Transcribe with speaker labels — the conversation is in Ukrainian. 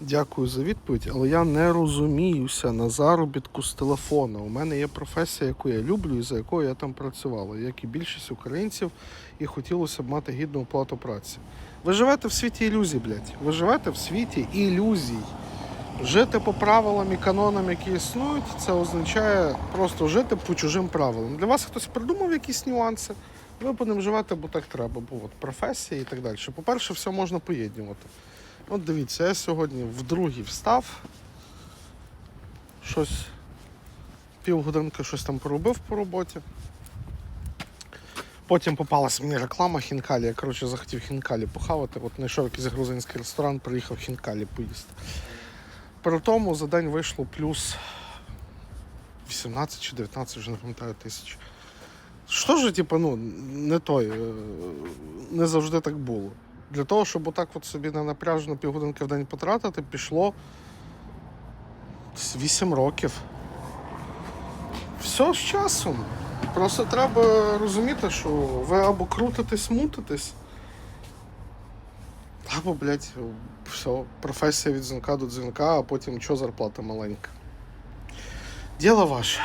Speaker 1: Дякую за відповідь, але я не розуміюся на заробітку з телефона. У мене є професія, яку я люблю і за якою я там працювала, як і більшість українців, і хотілося б мати гідну оплату праці. Ви живете в світі ілюзій, блядь. Ви живете в світі ілюзій. Жити по правилам і канонам, які існують, це означає просто жити по чужим правилам. Для вас хтось придумав якісь нюанси, ви ним живете, бо так треба, бо от професія і так далі. По-перше, все можна поєднувати. От дивіться, я сьогодні вдруге встав, щось півгодинки щось там поробив по роботі. Потім попалась мені реклама хінкалі. Я коротше захотів хінкалі похавати. От знайшов якийсь грузинський ресторан, приїхав хінкалі поїсти. При тому за день вийшло плюс 18 чи 19, вже не пам'ятаю тисяч. Що ж, типу, ну, не той, е, не завжди так було. Для того, щоб отак от собі на напряжну півгодинки в день потратити, пішло десь 8 років. Все з часом. Просто треба розуміти, що ви або крутитесь, мутитесь, або, блядь, все, професія від дзвінка до дзвінка, а потім що зарплата маленька. Діло ваше.